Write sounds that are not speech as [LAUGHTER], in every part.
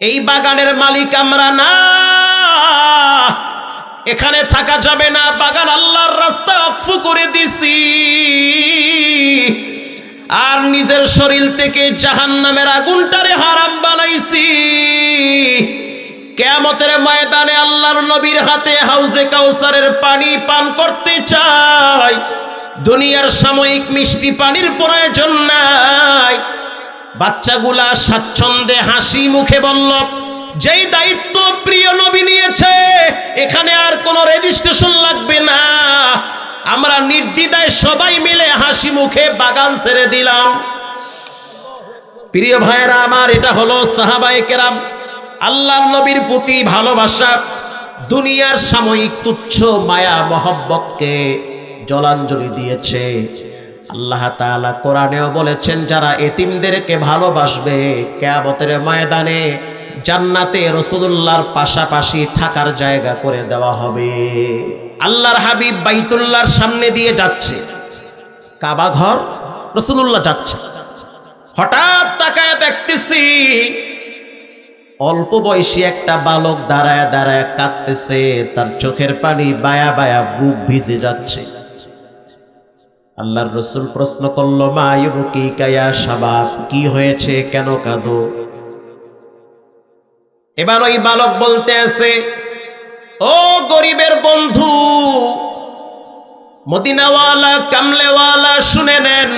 এই বাগানের মালিক আমরা না। এখানে থাকা যাবে না। বাগান আল্লাহর রাস্তা অফু করে দিছি। আর নিজের শরীর থেকে জাহান নামের আগুনটারে হারাম বানাইছি। কেমতের ময়দানে আল্লাহর নবীর হাতে হাউজে কাউসারের পানি পান করতে চাই। দুনিয়ার সাময়িক মিষ্টি পানির প্রয়োজন নাই। বাচ্চাগুলা স্বাচ্ছন্দ্যে হাসি মুখে বলল, যেই দায়িত্ব প্রিয় নবী নিয়েছে, এখানে আর কোনো রেজিস্ট্রেশন লাগবে না। আমরা নির্দ্বিধায় সবাই মিলে হাসি মুখে বাগান ছেড়ে দিলাম। প্রিয় ভাইয়েরা, আমার এটা হলো সাহাবায়ে কেরাম। আল্লাহর নবীর প্রতি ভালোবাসা, দুনিয়ার সাময়িক তুচ্ছ মায়া, মহব্বতকে জলাঞ্জলি দিয়েছে। আল্লাহ তাআলা কোরআনেও বলেছেন, যারা এতিমদেরকে ভালোবাসবে, কেয়ামতের ময়দানে জান্নাতে রসুল্লাহর পাশাপাশি থাকার জায়গা করে দেওয়া হবে। আল্লাহর হাবিব বাইতুল্লাহর সামনে দিয়ে যাচ্ছে। কাবা ঘর রসুল্লাহ যাচ্ছে। হঠাৎ তাকায় দেখতেছি, অল্প বয়সী একটা বালক দাঁড়ায় দাঁড়ায় কাঁদতেছে, তার চোখের পানি বায়া বায়া বুক ভিজে যাচ্ছে। আল্লাহর রসুল প্রশ্ন করল, মা ইউকি কায়া সাবাব কি হয়েছে? কেন কাঁদো? এবার ওই বালক বলতে আছে, ও গরিবের বন্ধু, মদিনাওয়ালা, কামলেওয়ালা, শুনে নেন,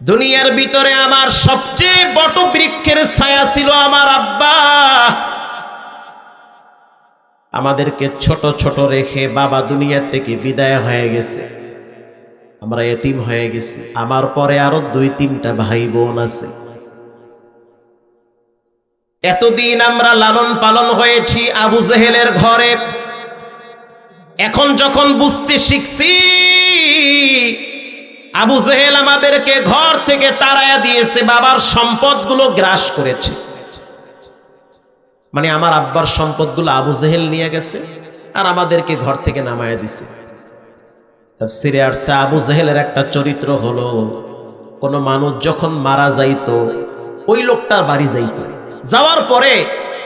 দুনিয়ার ভিতরে আমার সবচেয়ে বট বৃক্ষের ছায়া ছিল আমার আব্বা। আমাদেরকে ছোট ছোট রেখে বাবা দুনিয়ার থেকে বিদায় হয়ে গেছে। আমরা এতিম হয়ে গেছি। আমার পরে আরও দুই তিনটা ভাই বোন আছে। এতদিন আমরা লালন পালন হয়েছি আবু জেহেলের ঘরে। এখন যখন বুঝতে শিখছি, আবু জেহেল আমাদেরকে ঘর থেকে তাড়ায়া দিয়েছে, বাবার সম্পদগুলো গ্রাস করেছে। মানে আমার আব্বার সম্পদগুলো আবু জেহেল নিয়ে গেছে আর আমাদেরকে ঘর থেকে নামায়া দিছে। তাফসিরে আসছে আবু জেহেলের একটা চরিত্র হলো, কোনো মানুষ যখন মারা যাইতো, ওই লোকটার বাড়ি যাইতো। যাওয়ার পরে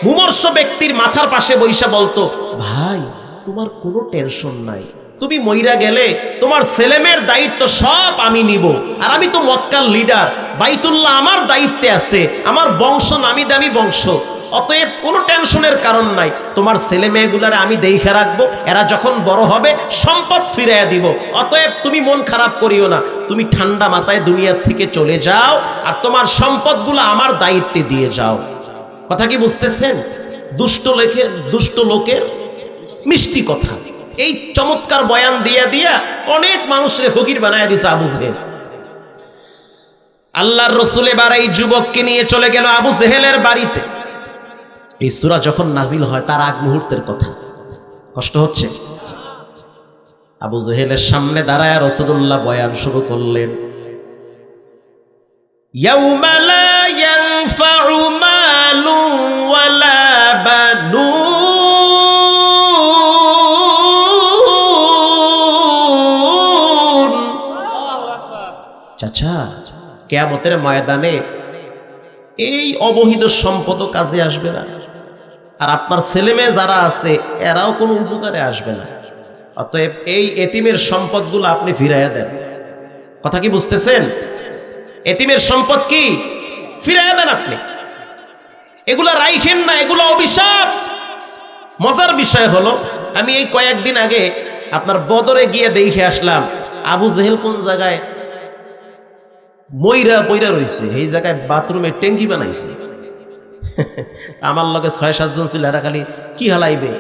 মুমর্ষ ব্যক্তির মাথার পাশে বৈশা বলতো, ভাই, তোমার কোনো টেনশন নাই। তুমি মইরা গেলে তোমার ছেলেমেয়ের দায়িত্ব সব আমি নিব। আর আমি তো মক্কার লিডার। বাইতুল্লাহ আমার দায়িত্বে আছে। আমার বংশ নামি দামি বংশ। অতএব কোনো টেনশনের কারণ নাই। তোমার ছেলে মেয়েগুলারে আমি দেখে রাখব, এরা যখন বড় হবে সম্পদ ফিরাইয়া দিব। অতএব তুমি মন খারাপ করিও না, তুমি ঠান্ডা মাথায় দুনিয়ার থেকে চলে যাও আর তোমার সম্পদগুলো আমার দায়িত্বে দিয়ে যাও। কথা কি বুঝতেছেন? দুষ্ট লেখের দুষ্ট লোকের মিষ্টি কথা। এই চমৎকার বয়ান দিয়া দিয়া অনেক মানুষরে ফকির বানায় দিছে আবু জেহেল। আল্লাহর রসুল এবার এই যুবককে নিয়ে চলে গেল আবু জেহেলের বাড়িতে। এই সুরা যখন নাজিল হয় তার আগ মুহূর্তের কথা। কষ্ট হচ্ছে? আবু জহেলের সামনে দাঁড়ায় রসদুল্লাহ বয়ান শুরু করলেন। চাচা কেমতের ময়দানে এই অবহিত সম্পদ কাজে আসবে না। আর আপনার ছেলে মেয়ে যারা আছে, এরাও কোনো উপকারে আসবে না। অতএব এই এতিমের সম্পদগুলো আপনি ফিরাইয়া দেন। কথা কি বুঝতেছেন? এতিমের সম্পদ কি? ফিরাইয়া দেন আপনি। এগুলা রাইখেন না, এগুলো অভিশাপ। মজার বিষয় হলো, আমি এই কয়েকদিন আগে আপনার বদরে গিয়ে দেখে আসলাম, আবু জেহেল কোন জায়গায় ময়রা পইরা রইছে, এই জায়গায় বাথরুমে ট্যাঙ্কি বানাইছে। আমার লগে ছয় সাতজন ছিল, এরা খালি কি হালাইবে?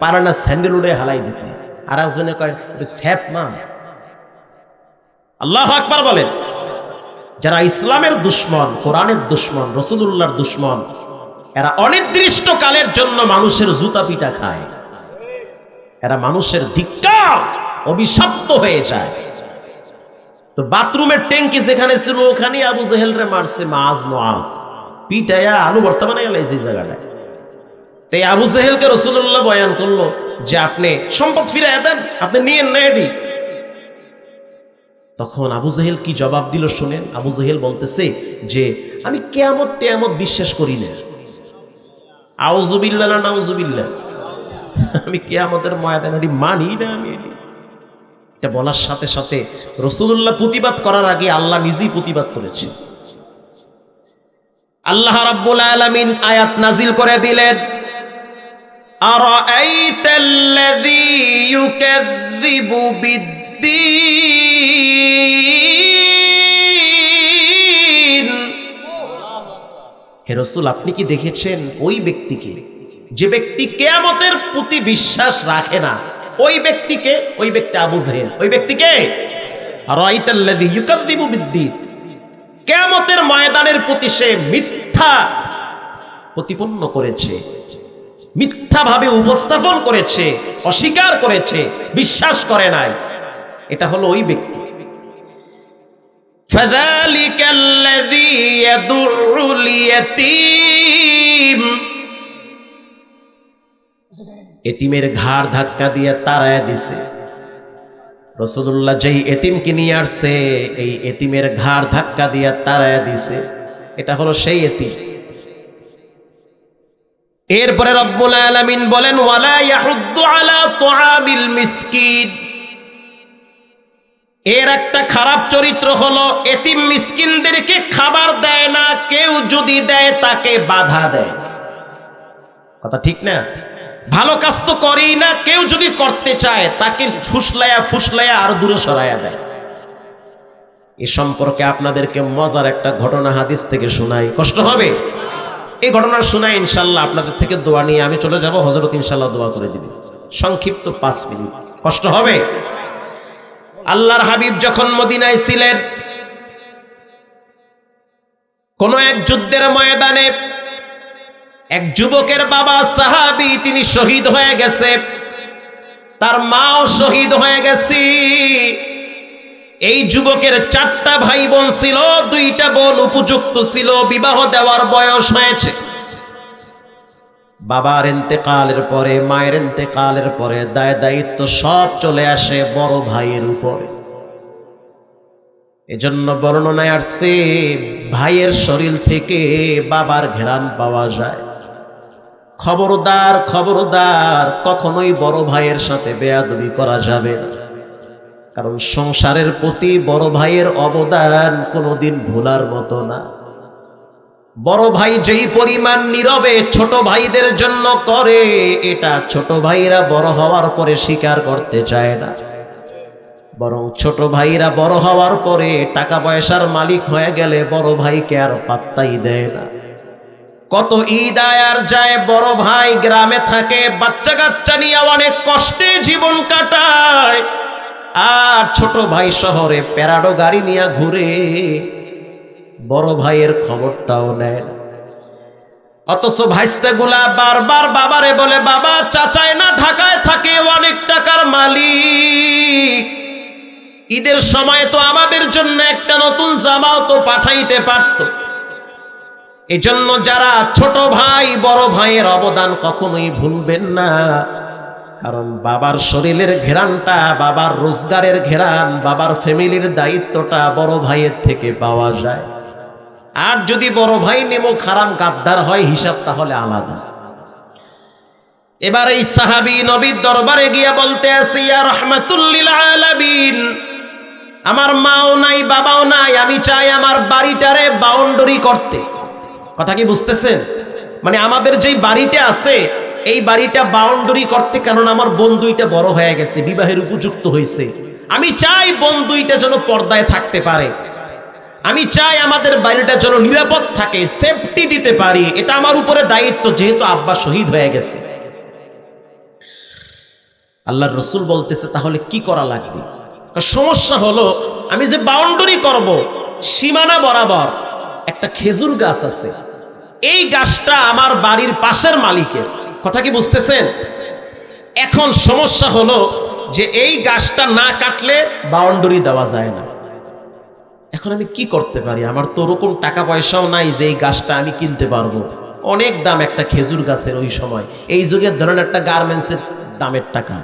পারে না স্যান্ডেল উড়ে হালাই দিতে। আর একজনে কয় স্যাপ মা আল্লাহ আকবার বলেন, যারা ইসলামের দুশ্মন, কোরআনের দুশ্মন রসুল্লাহর দুশ্মন, এরা অনির্দিষ্ট কালের জন্য মানুষের জুতা পিটা খায়। এরা মানুষের ধিক্কার, অভিশপ্ত হয়ে যায়। তো বাথরুমের ট্যাঙ্কি যেখানে ছিল ওখানে আবু জেহেল রে মারছে, মাছ মাছ পিটাইয়া আলু বর্তমানে এলাইছে এই জায়গাটায়। তাই আবু জেহেলকে রসুল্লাহ বয়ান করল যে, আপনি সম্পদ ফিরে দেন, আপনি নিয়েন না এটি তখন আবু জাহেল কি জবাব দিল শোনেন? আবু জাহেল বলতেছে যে, আমি কেয়ামত টেয়ামত বিশ্বাস করি না। আউজুবিল্লা না নাউজুবিল্লা আমি কে আমাদের ময়দানারি মানি না আমি এটি। এটা বলার সাথে সাথে রসুল্লাহ প্রতিবাদ করার আগে আল্লাহ নিজেই প্রতিবাদ করেছে আল্লাহ রাব্বুল আলামিন আয়াত নাজিল করে দিলেন أرأيت الذي يكذب بالدين হে রসুল আপনি কি দেখেছেন ওই ব্যক্তিকে যে ব্যক্তি কেয়ামতের প্রতি বিশ্বাস রাখে না ওই ব্যক্তিকে ওই ব্যক্তি আবু জাহেল ওই ব্যক্তিকে রাইতাল্লাযী ইউকাযযিবু বিদ্দীন কেয়ামতের ময়দানের প্রতি সে মিথ্যা প্রতিপন্ন করেছে মিথ্যাভাবে উপস্থাপন করেছে অস্বীকার করেছে বিশ্বাস করে নাই এটা হলো ওই ব্যক্তি فذلك الذي يدع اليتيم এতিমের ঘাড় ধাক্কা দিয়ে তারায় দিছে। রসদুল্লাহ যেই এতিমকে নিয়ে আসছে, এই এতিমের ঘাড় ধাক্কা দিয়ে তারায় দিছে। এটা হলো সেই এতিম। এরপরে রব্বুল আলামিন বলেন, ওয়ালা ইয়াহুদ্দু আলা তুআমিল মিসকিন। এর একটা খারাপ চরিত্র হলো, এতিম মিসকিনদেরকে খাবার দেয় না, কেউ যদি দেয় তাকে বাধা দেয়। কথা ঠিক না? ভালো কাজ তো করেই না, কেউ যদি করতে চায়, তাকে ফুসলায়া ফুসলায়া আর দূরে সরাইয়া দেয়। এ সম্পর্কে আপনাদেরকে মজার একটা ঘটনা হাদিস থেকে শোনাই। কষ্ট হবে? এই ঘটনা শোনাই ইনশাল্লাহ আপনাদের থেকে দোয়া নিয়ে আমি চলে যাব। হজরত ইনশাল্লাহ দোয়া করে দিবি সংক্ষিপ্ত পাঁচ মিনিট। কষ্ট হবে? আল্লাহর হাবিব যখন মদিনায় ছিলেন, কোন এক যুদ্ধের ময়দানে এক যুবকের বাবা সাহাবি, তিনি শহীদ হয়ে গেছে। তার মাও শহীদ হয়ে গেছি। এই যুবকের চারটা ভাই বোন ছিল, দুইটা বোন উপযুক্ত ছিল, বিবাহ দেওয়ার বয়স হয়েছে। বাবার এন্তেকালের পরে, মায়ের এন্তেকালের পরে দায় দায়িত্ব সব চলে আসে বড় ভাইয়ের উপরে। এজন্য বর্ণনায় আসছে, ভাইয়ের শরীর থেকে বাবার ঘেরান পাওয়া যায়। খবরদার খবরদার, কখনোই বড় ভাইয়ের সাথে বেয়াদবি করা যাবে না। কারণ সংসারের প্রতি বড় ভাইয়ের অবদান কোনোদিন ভোলার মতো না। বড় ভাই যেই পরিমাণ নীরবে ছোট ভাইদের জন্য করে, এটা ছোট ভাইরা বড় হওয়ার পরে স্বীকার করতে চায় না। বরং ছোট ভাইরা বড় হওয়ার পরে টাকা পয়সার মালিক হয়ে গেলে বড় ভাইকে আর পাত্তাই দেয় না। কত ঈদ আয়ার যায়, বড় ভাই গ্রামে থাকে বাচ্চা কাচ্চা নিয়ে অনেক কষ্টে জীবন কাটায়। আর ছোট ভাই শহরে প্যারাডো গাড়ি নিয়ে ঘুরে, বড় ভাইয়ের খবরটাও নেয়। অথচ ভাইস্তাগুলা বারবার বাবারে বলে, বাবা, চাচায় না ঢাকায় থাকে অনেক টাকার মালিক। ঈদের সময় তো আমাদের জন্য একটা নতুন জামাও তো পাঠাইতে পারত। এজন্য যারা ছোট ভাই, বড় ভাইয়ের অবদান কখনোই ভুলবেন না। কারণ বাবার শরীরের ঘেরানটা, বাবার রোজগারের ঘেরান, বাবার ফ্যামিলির দায়িত্বটা বড় ভাইয়ের থেকে পাওয়া যায়। আর যদি বড় ভাই নেমো খারাম গাদ্দার হয়, হিসাব তাহলে আলাদা। এবার এই সাহাবি নবীর দরবারে গিয়ে বলতে আসি রহমাতুল্লিল আলামিন, আমার মাও নাই, বাবাও নাই, আমি চাই আমার বাড়িটারে বাউন্ডারি করতে। কথা কি বুঝতেছেন? মানে আমাদের যেই বাড়িটা আছে, এই বাড়িটা বাউন্ডারি করতে কারণ আমার বোন দুইটা বড় হয়ে গেছে, বিবাহের উপযুক্ত হয়েছে আমি চাই বোন দুইটা যেন পর্দায় থাকতে পারে। আমি চাই আমাদের বাড়িটা যেন নিরাপদ থাকে সেফটি দিতে পারি। এটা আমার উপরে দায়িত্ব, যেহেতু আব্বা শহীদ হয়ে গেছে। আল্লাহর রসুল বলতেছে, তাহলে কি করা লাগবে? সমস্যা হলো, আমি যে বাউন্ডারি করব, সীমানা বরাবর একটা খেজুর গাছ আছে। এই গাছটা আমার বাড়ির পাশের মালিকের। কথা কি বুঝতেছেন? এখন সমস্যা হলো যে এই গাছটা না কাটলে বাউন্ডারি দেওয়া যায় না। এখন আমি কি করতে পারি? আমার তো ওরকম টাকা পয়সাও নাই যে এই গাছটা আমি কিনতে পারব। অনেক দাম একটা খেজুর গাছের ওই সময়। এই যুগের ধরেন একটা গার্মেন্টসের দামের টাকা।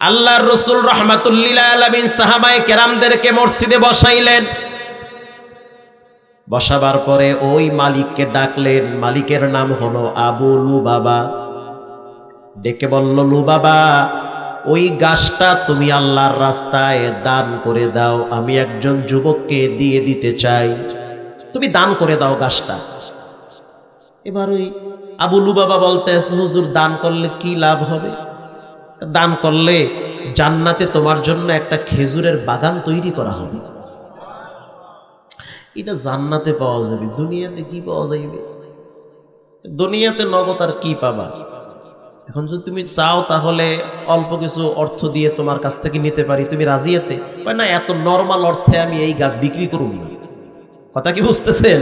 আল্লাহর রসুল রহমাতুল্লিল আলমিন সাহাবাই কেরামদেরকে মসজিদে বসাইলেন। বসাবার পরে ওই মালিককে ডাকলেন, মালিকের নাম হলো আবু লু বাবা ডেকে বলল লু বাবা ওই গাছটা তুমি আল্লাহর রাস্তায় দান করে দাও, আমি একজন যুবককে দিয়ে দিতে চাই। তুমি দান করে দাও গাছটা। এবার ওই আবুলু বাবা বলতে হুজুর, দান করলে কি লাভ হবে? দান করলে জান্নাতে তোমার জন্য একটা খেজুরের বাগান তৈরি করা হবে। এটা জান্নাতে পাওয়া যাবে, দুনিয়াতে কি পাওয়া যাইবে? দুনিয়াতে নগদ আর কি পাবা? এখন যদি তুমি চাও তাহলে অল্প কিছু অর্থ দিয়ে তোমার কাছ থেকে নিতে পারি, তুমি রাজিয়াতে কয়, না, এত নর্মাল অর্থে আমি এই গাছ বিক্রি করুন। না কথা কি বুঝতেছেন?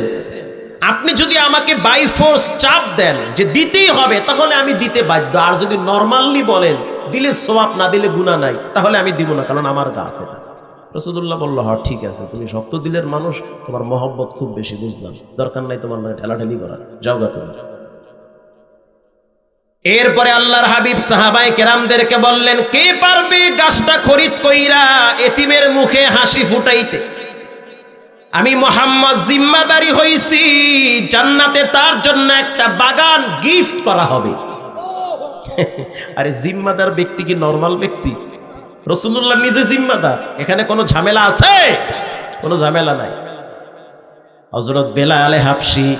আপনি যদি আমাকে বাই ফোর্স চাপ দেন যে দিতেই হবে, তাহলে আমি দিতে বাধ্য। আর যদি নর্মালি বলেন, দিলে সোয়াব না দিলে গুণা নাই, তাহলে আমি দিব না, কারণ আমার গাছ এটা। রসুদুল্লাহ বলল হ্যাঁ ঠিক আছে, তুমি শক্ত দিলের মানুষ, তোমার মহব্বত খুব বেশি, বুঝলাম। দরকার নাই তোমার মানে ঠেলাঠেলি করা যাও গা তুমি। এরপরে আল্লাহর হাবিব সাহাবাই কেরামদেরকে বললেন, কে পারবে গাছটা খরিদ কইরা এতিমের মুখে হাসি ফুটাইতে? আমি মোহাম্মদ জিম্মাদারি হইছি, জান্নাতে তার জন্য একটা বাগান গিফট করা হবে। আরে, জিম্মাদার ব্যক্তি কি নর্মাল ব্যক্তি? রসুল্লাহ নিজে জিম্মাদার। এখানে কোনো ঝামেলা আছে? কোনো ঝামেলা নাই। হজরত বেলা আলে হাফসি,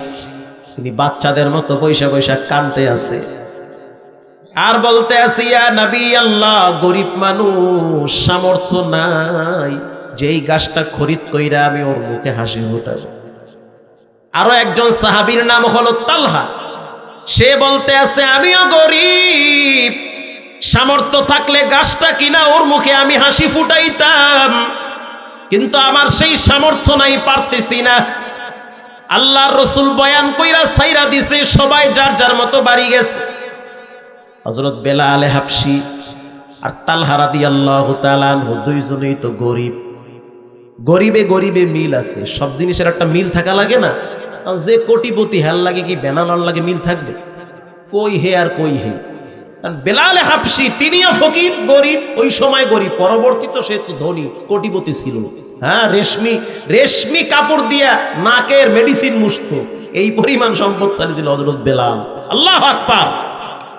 তিনি বাচ্চাদের মতো পয়সা পয়সা কানতে আছে। আর বলতে আছি, ইয়া নবী আল্লাহ, গরিব মানুষ, সামর্থ্য নাই। যেই গাছটা খরিদ কইরা আমি ওর মুখে হাসি ফুটাবো। আরও একজন সাহাবীর নাম হলো তালহা। সে বলতে আছে, আমিও গরিব সামর্থ্য থাকলে গাছটা কিনা ওর মুখে আমি হাসি ফুটাইতাম। কিন্তু আমার সেই সামর্থ্য নাই, পারতেছি না। আল্লাহর রসুল বয়ান কইরা সাইরা দিছে, সবাই যার যার মতো বাড়ি গেছে। হজরত বেলা আলে হাফসি আর তালহারাদি আল্লাহ দুইজনেই তো গরিব। গরিবে গরিবে মিল আছে, সব জিনিসের একটা মিল থাকা লাগে না। যে কোটিপতি হেল লাগে কি বেনালার লাগে মিল থাকবে? কই হে আর কই হে? বেলালে হাফসি, তিনিও ফকির, গরিব। ওই সময় গরিব পরবর্তী তো সে তো ধনী, কোটিপতি ছিল। হ্যাঁ রেশমি রেশমি কাপড় দিয়া নাকের মেডিসিন মুস্ত এই পরিমাণ সম্পদশালী ছিল হজরত বেলাল। আল্লাহ আকবার।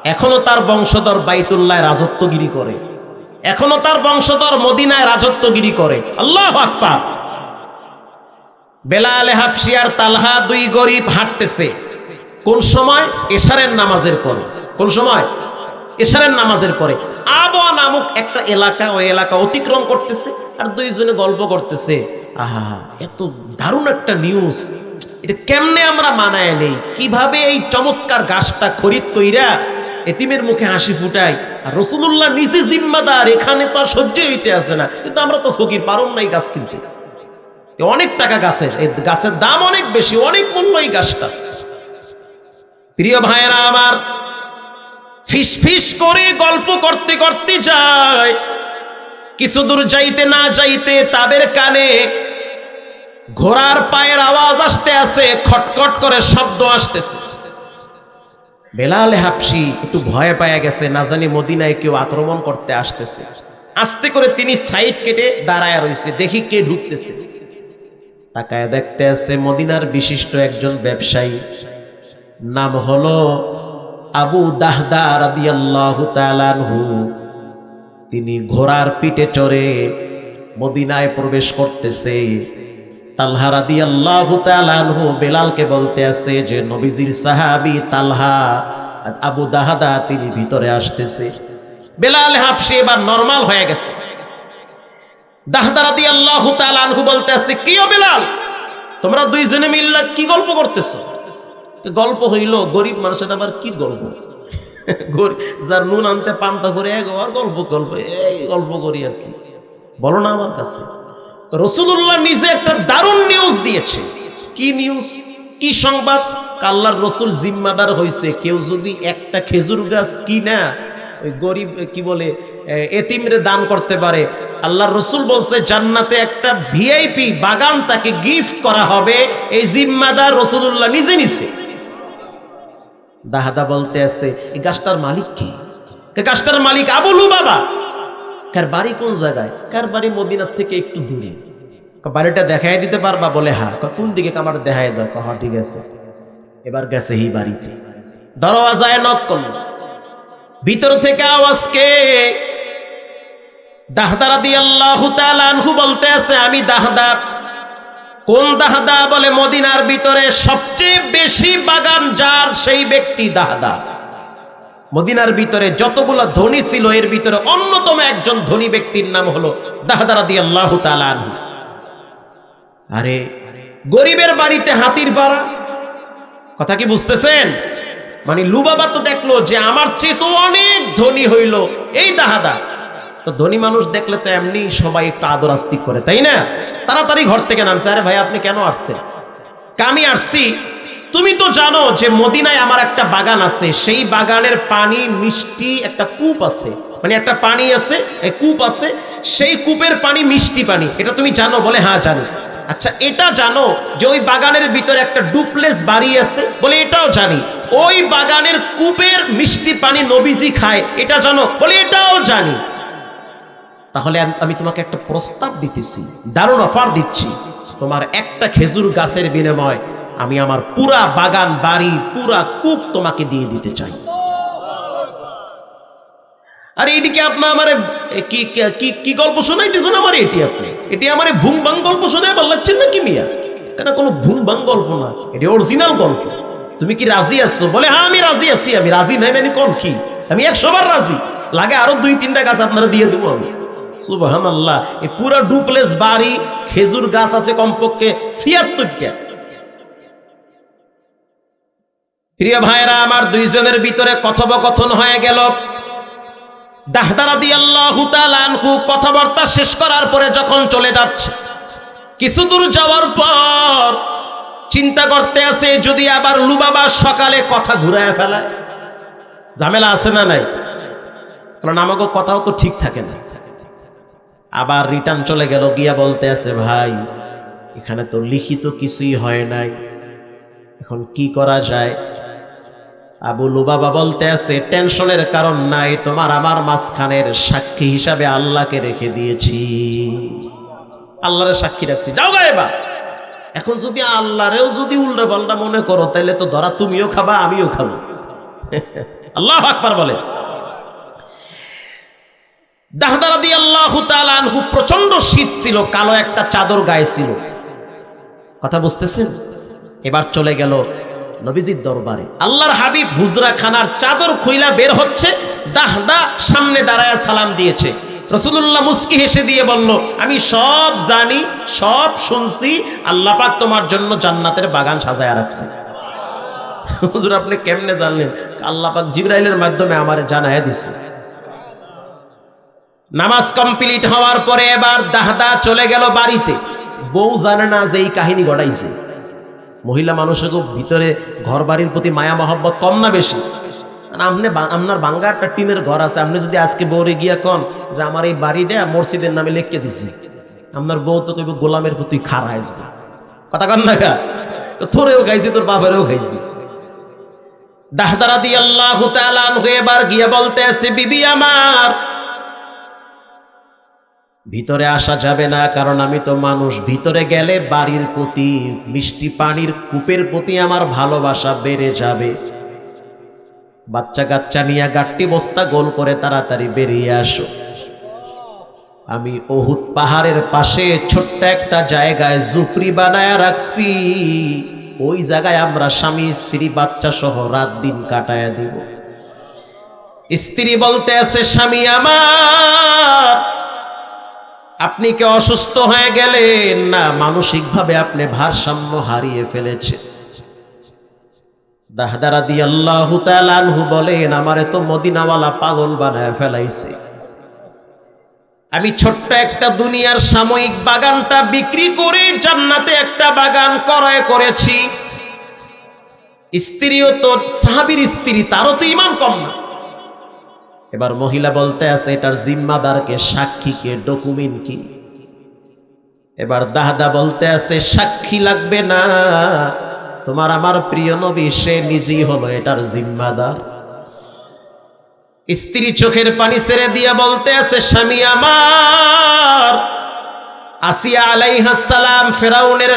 এখনও তার বংশধর বাইতুল্লাহ রাজত্বগিরি করে। এখনও তার বংশধর মদিনায় রাজত্বগিরি করে। আল্লাহ আকবার। বেলাল হাফসি আর তালহা দুই গরিব হাঁটতেছে। কোন সময়? এশারের নামাজের পরে। কোন সময়? এশারের নামাজের পরে আবয়া নামক একটা এলাকা, ওই এলাকা অতিক্রম করতেছে আর দুইজনে গল্প করতেছে। আহা, এত দারুণ একটা নিউজ এটা কেমনে আমরা মানায় নেই? কীভাবে এই চমৎকার গাছটা খরিদ কইরা এতিমের মুখে হাসি ফুটাই আর রসুল্লাহ নিজে জিম্মাদার, এখানে তো আর সহ্য হইতে আসে না। কিন্তু আমরা তো ফকির, পারম নাই গাছ কিনতে। অনেক টাকা গাছের এই গাছের দাম অনেক বেশি, অনেক মূল্য এই গাছটা। প্রিয় ভাইয়েরা আমার ফিস ফিস করে গল্প করতে করতে যায়। কিছু দূর যাইতে না যাইতে তাদের কানে ঘোড়ার পায়ের আওয়াজ আসতে আছে খটখট করে শব্দ আসতেছে। বেলাল হাফসি একটু ভয় পায়া গেছে, না জানি মদিনায় কেউ আক্রমণ করতে আসতেছে। আস্তে করে তিনি সাইড কেটে দাঁড়ায় রয়েছে দেখি কে ঢুকতেছে। তাকায় দেখতে আছে মদিনার বিশিষ্ট একজন ব্যবসায়ী। নাম হলো আবু দাহদা রাদিয়াল্লাহু তাআলাহু তিনি ঘোড়ার পিঠে চড়ে মদিনায় প্রবেশ করতেছে। তালহা রাদিয়াল্লাহু তাআলাহু বেলালকে বলতে আছে যে, নবীজির সাহাবী তালহা আবু দাহাদা তিনি ভিতরে আসতেছে। বেলাল হাফসি এবার নরমাল হয়ে গেছে। দাহদা রাদিয়াল্লাহু তাআলাহু বলতে আছে কি বেলাল, তোমরা দুইজনে মিল্লা কি গল্প করতেছো? গল্প হইল, গরিব মানুষের আবার কি গল্প? যার নুন আনতে পান্তা করে এক আর গল্প গল্প এই গল্প করি আর কি। বলো না আমার কাছে। রসুল্লাহ নিজে একটা দারুণ নিউজ দিয়েছে। কি নিউজ কি সংবাদ? কাল্লার রসুল জিম্মাদার হয়েছে কেউ যদি একটা খেজুর গাছ কিনা, ওই গরিব, কি বলে এতিমরে দান করতে পারে। আল্লাহর রসুল বলছে, জান্নাতে একটা ভিআইপি বাগান তাকে গিফট করা হবে। এই জিম্মাদার রসুল্লাহ নিজে নিছে। দাহাদা বলতে আছে এই গাছটার মালিক কি? কে গাছটার মালিক? আবুলু বাবা কার বাড়ি কোন জায়গায়? কার বাড়ি মদিনার থেকে একটু দূরে। বাড়িটা দেখাই দিতে পারবা? বলে কয়, কোন দিকে আমার দেখাই দাও? কহ ঠিক আছে। এবার গেছে এই বাড়িতে। দরওয়াজায় নক করল। ভিতর থেকে আওয়াজকে দাহদারা দিয়ে আল্লাহ বলতে আছে আমি দাহদা। কোন দাহদা বলে মদিনার ভিতরে সবচেয়ে বেশি বাগান যার সেই ব্যক্তি দাহদা? মদিনার ভিতরে যতগুলো ধনী ছিল, এর ভিতরে অন্যতম একজন ধনী ব্যক্তির নাম হলো দাহদারা দিয়ে আল্লাহ আরে, গরিবের বাড়িতে হাতির পাড়া? কথা কি বুঝতেছেন? মানে লুবাবা তো দেখল যে আমার চেয়ে তো অনেক ধনী হইল, এই দাহাদা। তো ধনী মানুষ দেখলে তো এমনি সবাই একটু আদর আস্তিক করে, তাই না? তাড়াতাড়ি ঘর থেকে নামছে। আরে ভাই, আপনি কেন আসছেন? "কা, আমি আসছি। তুমি তো জানো যে মদিনায় আমার একটা বাগান আছে। সেই বাগানের পানি মিষ্টি একটা কূপ আছে। মানে একটা পানি আছে কূপ আছে। সেই কূপের পানি মিষ্টি পানি। এটা তুমি জানো বলে হ্যাঁ জানি। আচ্ছা এটা জানো যে ওই বাগানের ভিতরে একটা ডুপ্লেস বাড়ি আছে বলে এটাও জানি। ওই বাগানের কূপের মিষ্টি পানি নবীজি খায়, এটা জানো বলে এটাও জানি। তাহলে আম- তোমাকে একটা প্রস্তাব দিতেছি, দারুণ অফার দিচ্ছি। তোমার একটা খেজুর গাছের বিনিময় আমি আমার পুরা বাগান, বাড়ি, পুরা কূপ তোমাকে দিয়ে দিতে চাই। আর এইদিকে আপনার আমার কি কি- কি কি গল্প শোনাইতেছেন আমার এটি আপনি? এটি আমার ভুং বাং গল্প শোনাই ভালো লাগছেন নাকি মিয়া? কেন কোনো ভুং বাং গল্প না, এটি অরিজিনাল গল্প। তুমি কি রাজি আছো? বলে হ্যাঁ আমি রাজি আছি, আমি রাজি নাই মানে কোন কি? আমি একশো বার রাজি। লাগে আরও দুই তিনটা গাছ আপনারা দিয়ে দেবো আমি। সুবহান এই পুরো ডুপ্লেস বাড়ি, খেজুর গাছ আছে কমপক্ষে ছিয়াত্তরটা প্রিয় ভাইরা আমার দুইজনের ভিতরে কথোপকথন হয়ে গেল। দাহদারা দিয়ে আল্লাহ আনহু কথাবার্তা শেষ করার পরে যখন চলে যাচ্ছে, কিছু দূর যাওয়ার পর চিন্তা করতে আছে, যদি আবার লুবাবা সকালে কথা ঘুরায় ফেলায়। ঝামেলা আছে না নাই? কারণ আমাকে কথাও তো ঠিক থাকে না। আবার রিটার্ন চলে গেল, গিয়া বলতে আছে, ভাই, এখানে তো লিখিত কিছুই হয় নাই। এখন কি করা যায়? আবু লুবাবা বলতে আছে, টেনশনের কারণ নাই, তোমার আমার মাঝখানের সাক্ষী হিসাবে আল্লাহকে রেখে দিয়েছি। আল্লাহরে সাক্ষী রাখছি। যাও গা এবার। এখন যদি আল্লাহরেও যদি উল্টা পাল্টা মনে করো তাহলে তো ধরা তুমিও খাবা, আমিও খাব। [LAUGHS] আল্লাহ আকবার বলে। দাহদারা দিয়ে আল্লাহ আনহু প্রচণ্ড শীত ছিল, কালো একটা চাদর গায়ে ছিল। কথা বুঝতেছেন? এবার চলে গেল নবীজির দরবারে। আল্লাহর হাবিব হুজরা খানার চাদর খুইলা বের হচ্ছে, দাহদা সামনে দাঁড়ায় সালাম দিয়েছে। রসুল্লাহ মুস্কি হেসে দিয়ে বলল, আমি সব জানি, সব শুনছি, আল্লাহ পাক তোমার জন্য জান্নাতের বাগান সাজায় রাখছে। হুজুর, আপনি কেমনে জানলেন? আল্লাহ পাক জিব্রাইলের মাধ্যমে আমার জানায় দিছে। নামাজ কমপ্লিট হওয়ার পরে এবার দাহদা চলে গেল বাড়িতে। বউ জানে না যে এই কাহিনী ঘটাইছে। মহিলা মানুষের ভিতরে ঘর বাড়ির প্রতি মায়া, মহব্বত কম না বেশি? আপনি আপনার বাঙ্গা একটা টিনের ঘর আছে। আপনি যদি আজকে বউরে গিয়া কন যে আমার এই বাড়িটা মসজিদের নামে লিখকে দিছি। আপনার বউ তো কইব, গোলামের প্রতি খারায় কথা কন না তোরেও খাইছি, তোর বাবারেও খাইছি। দাহদারা দিয়ে আল্লাহ এবার গিয়ে বলতে আছে বিবি আমার ভিতরে আসা যাবে না, কারণ আমি তো মানুষ। ভিতরে গেলে বাড়ির প্রতি, মিষ্টি পানির কূপের প্রতি আমার ভালোবাসা বেড়ে যাবে। বাচ্চা কাচ্চা নিয়ে গাট্টি বস্তা গোল করে তাড়াতাড়ি বেরিয়ে আসো। আমি অহুত পাহাড়ের পাশে ছোট্ট একটা জায়গায় জুপড়ি বানায় রাখছি। ওই জায়গায় আমরা স্বামী, স্ত্রী, বাচ্চা সহ রাত দিন কাটায় দিব। স্ত্রী বলতে আছে, স্বামী আমার আপনি কি অসুস্থ হয়ে গেলেন? না, মানসিকভাবে আপনি ভারসাম্য হারিয়ে ফেলেছে দাহদারা দি আল্লাহ আনহু বলেন, আমারে তো মদিনাওয়ালা পাগল বানায় ফেলাইছে। আমি ছোট্ট একটা দুনিয়ার সাময়িক বাগানটা বিক্রি করে জান্নাতে একটা বাগান ক্রয় করেছি। স্ত্রীও তো, সাহাবির স্ত্রী, তারও তো ইমান কম না। এবার মহিলা বলতে আছে, এটার জিম্মাদারকে সাক্ষীকে ডকুমেন্ট কি? এবার দাহদা বলতে আছে, সাক্ষী লাগবে না। তোমার আমার প্রিয় নবী, সে নিজেই হলো এটার জিম্মাদার। স্ত্রী চোখের পানি ছেড়ে দিয়ে বলতে আছে, স্বামী আমার, আসিয়া আলাইহাসালাম ফেরাউনের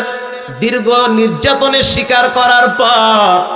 দীর্ঘ নির্যাতনের শিকার করার পর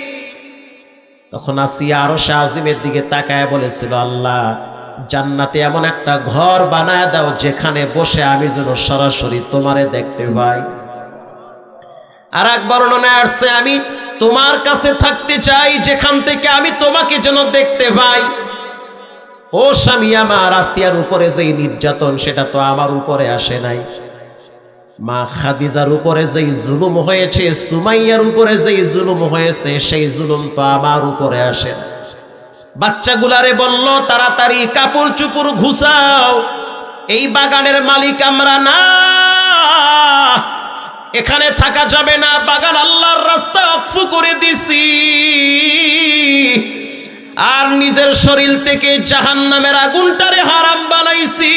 তখন আসিয়া আরও শাহজিমের দিকে তাকায় বলেছিল, আল্লাহ, জান্নাতে এমন একটা ঘর বানায় দাও যেখানে বসে আমি যেন সরাসরি তোমারে দেখতে পাই। আর এক বর্ণনায় আসছে, আমি তোমার কাছে থাকতে চাই যেখান থেকে আমি তোমাকে যেন দেখতে পাই। ও স্বামী, আমার আসিয়ার উপরে যেই নির্যাতন, সেটা তো আমার উপরে আসে নাই। মা খাদিজার উপরে যেই জুলুম হয়েছে, সুমাইয়ার উপরে যেই জুলুম হয়েছে, সেই জুলুম তো আমার উপরে আসে না। বাচ্চাগুলারে বলল, তাড়াতাড়ি কাপড় চুপুর ঘুষাও এই বাগানের মালিক আমরা না। এখানে থাকা যাবে না, বাগান আল্লাহর রাস্তা অফু করে দিছি। আর নিজের শরীর থেকে জাহান নামের আগুনটারে হারাম বানাইছি।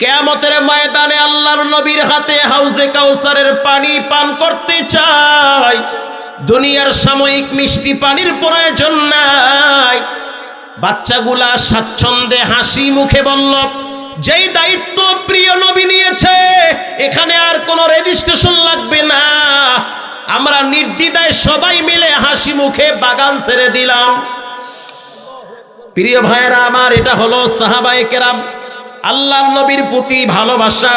কেয়ামতের ময়দানে আল্লাহর নবীর হাতে হাউজে কাউসারের পানি পান করতে চাই। দুনিয়ার সাময়িক মিষ্টি পানির প্রয়োজন নাই। বাচ্চাগুলা স্বাচ্ছন্দ্যে হাসি মুখে বলল, যেই দায়িত্ব প্রিয় নবী নিয়েছে, এখানে আর কোনো রেজিস্ট্রেশন লাগবে না। আমরা নির্দ্বিধায় সবাই মিলে হাসি মুখে বাগান ছেড়ে দিলাম। প্রিয় ভাইয়েরা, আমার এটা হলো সাহাবায়ে কেরাম। আল্লাহর নবীর প্রতি ভালোবাসা,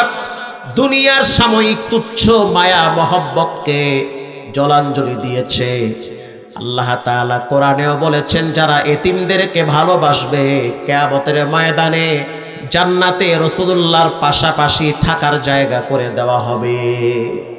দুনিয়ার সাময়িক তুচ্ছ মায়া, মহব্বতকে জলাঞ্জলি দিয়েছে। আল্লাহ তাআলা কোরআনেও বলেছেন, যারা এতিমদেরকে ভালোবাসবে কেয়াবতের ময়দানে জান্নাতে রসুল্লাহর পাশাপাশি থাকার জায়গা করে দেওয়া হবে।